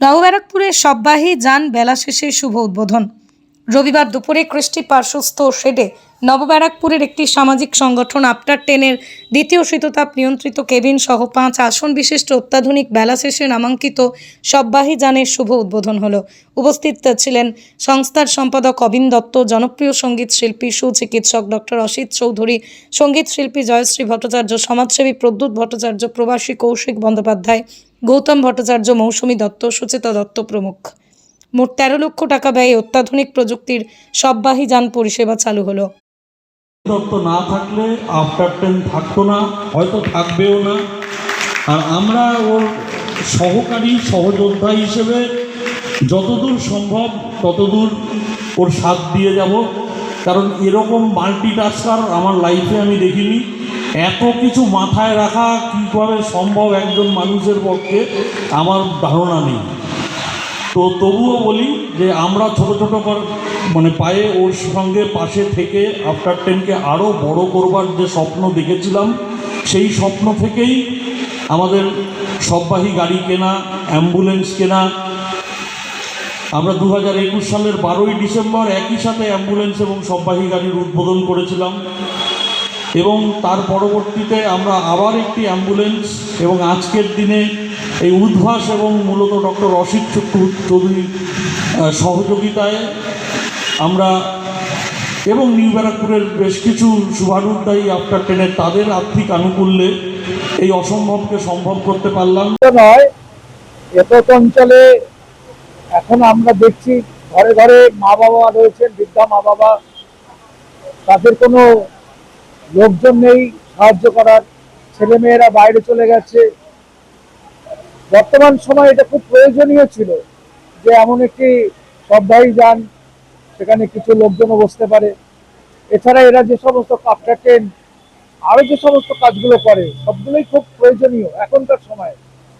নবব্যারাকপুরে সববাহী যান বেলা শেষে শুভ উদ্বোধন। রবিবার দুপুরে কৃষ্টি পার্শ্বস্থ শেডে নবব্যারাকপুরের একটি সামাজিক সংগঠন আফটার টেনের দ্বিতীয় শীততাপ নিয়ন্ত্রিত কেবিন সহ পাঁচ আসন বিশিষ্ট অত্যাধুনিক বেলা শেষে নামাঙ্কিত সববাহী যানের শুভ উদ্বোধন হল। উপস্থিত ছিলেন সংস্থার সম্পাদক অবিন দত্ত, জনপ্রিয় সংগীত শিল্পী, সুচিকিৎসক ডক্টর অসিত চৌধুরী, সংগীত শিল্পী জয়শ্রী ভট্টাচার্য, সমাজসেবী প্রদ্যুৎ ভট্টাচার্য, প্রবাসী কৌশিক বন্দ্যোপাধ্যায়, গৌতম ভট্টাচার্য, মৌসুমী দত্ত, সুচেতা দত্ত প্রমুখ। মোট তেরো লক্ষ টাকা ব্যয়ে অত্যাধুনিক প্রযুক্তির সববাহী যান পরিষেবা চালু হলো। দত্ত না থাকলে আফটার টেন থাকতো না, হয়তো থাকবেও না। আর আমরা ওর সহকারী সহযোদ্ধা হিসেবে যতদূর সম্ভব ততদূর ওর সাথ দিয়ে যাব। কারণ এরকম মাল্টিটাস্কার আমার লাইফে আমি দেখিনি। এত কিছু মাথায় রাখা কীভাবে সম্ভব একজন মানুষের পক্ষে, আমার ধারণা নেই। তো তবুও বলি যে আমরা ছোট ছোট মানে পায়ে ওর সঙ্গে পাশে থেকে আফটার টেনকে আরও বড় করবার যে স্বপ্ন দেখেছিলাম, সেই স্বপ্ন থেকেই আমাদের সববাহী গাড়ি কেনা অ্যাম্বুলেন্স কেনা। আমরা দু হাজার একুশ সালের বারোই ডিসেম্বর একই সাথে অ্যাম্বুলেন্স এবং সববাহী গাড়ির উদ্বোধন করেছিলাম। এবং তার পরবর্তীতে আমরা আবার একটি অ্যাম্বুলেন্স এবং আজকের দিনে এই উদ্ভাস এবং মূলত ডক্টর অসিত চৌধুরীর সহযোগিতায় আমরা এবং নিউ ব্যারাকপুরের বেশ কিছু শুভানুদ্দায়ী আফটার টেনের তাদের আর্থিক আনুকূল্যে এই অসম্ভবকে সম্ভব করতে পারলাম। নয় এত অঞ্চলে এখন আমরা দেখছি ঘরে ঘরে মা বাবা রয়েছেন, বৃদ্ধা মা বাবা। তাদের কোনো লোকজন নেই, সাহায্য করার। ছেলে মেয়েরা বাইরে চলে গেছে। বর্তমান সময় এটা খুব প্রয়োজনীয় ছিল যে এমন একটি সবদায়ী যান, সেখানে কিছু লোকজনও বসতে পারে। এছাড়া এরা যে সমস্ত কাপটা ট্রেন আরও যে সমস্ত কাজগুলো করে, সবগুলোই খুব প্রয়োজনীয় এখনকার সময়।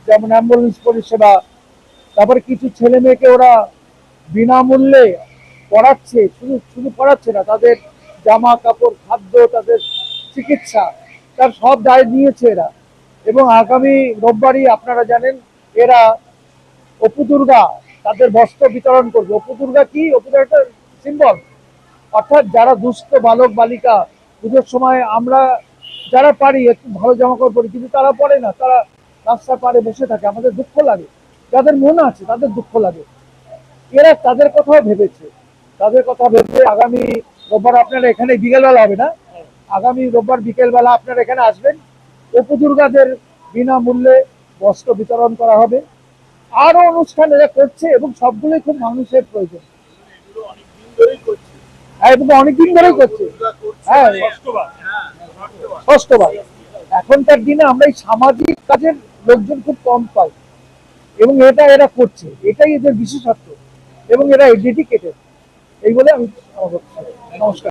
যেমন অ্যাম্বুলেন্স পরিষেবা, তারপরে কিছু ছেলে মেয়েকে ওরা বিনামূল্যে পড়াচ্ছে, শুধু শুধু পড়াচ্ছে না, তাদের জামা কাপড়, খাদ্য, তাদের চিকিৎসা, তার সব দায় নিয়েছে এরা। এবং আগামী রোববারই আপনারা জানেন, এরা অপু দুর্গা তাদের বস্ত্র বিতরণ করবে। অপু দুর্গা কি? অপু দুর্গা একটা সিম্বল অর্থাৎ যারা দুস্থ বালক বালিকা, পুজোর সময় আমরা যারা পারি, একটু ভালো জামা কাপড় পরি, কিন্তু তারা পরে না, তারা রাস্তার পাড়ে বসে থাকে। আমাদের দুঃখ লাগে। যাদের মন আছে, তাদের দুঃখ লাগে। এরা তাদের কথাও ভেবেছে। তাদের কথা ভেবে আগামী রোববার আপনারা এখানে বিকেলবেলা হবে না? আগামী রোববার বিকেলবেলা আপনারা এখানে আসবেন। অপু দুর্গাদের বিনামূল্যে বস্ত্র বিতরণ করা হবে। আরও অনুষ্ঠান এরা করছে এবং সবগুলোই খুব মানুষের প্রয়োজন। হ্যাঁ অনেকদিন ধরেই করছে। হ্যাঁ ষষ্ঠবার। এখনকার দিনে আমরা এই সামাজিক কাজের লোকজন খুব কম পাই এবং এটা এরা করছে। এটাই এদের বিশেষত্ব এবং এরা ডেডিকেটেড এই বলে আমি। নমস্কার।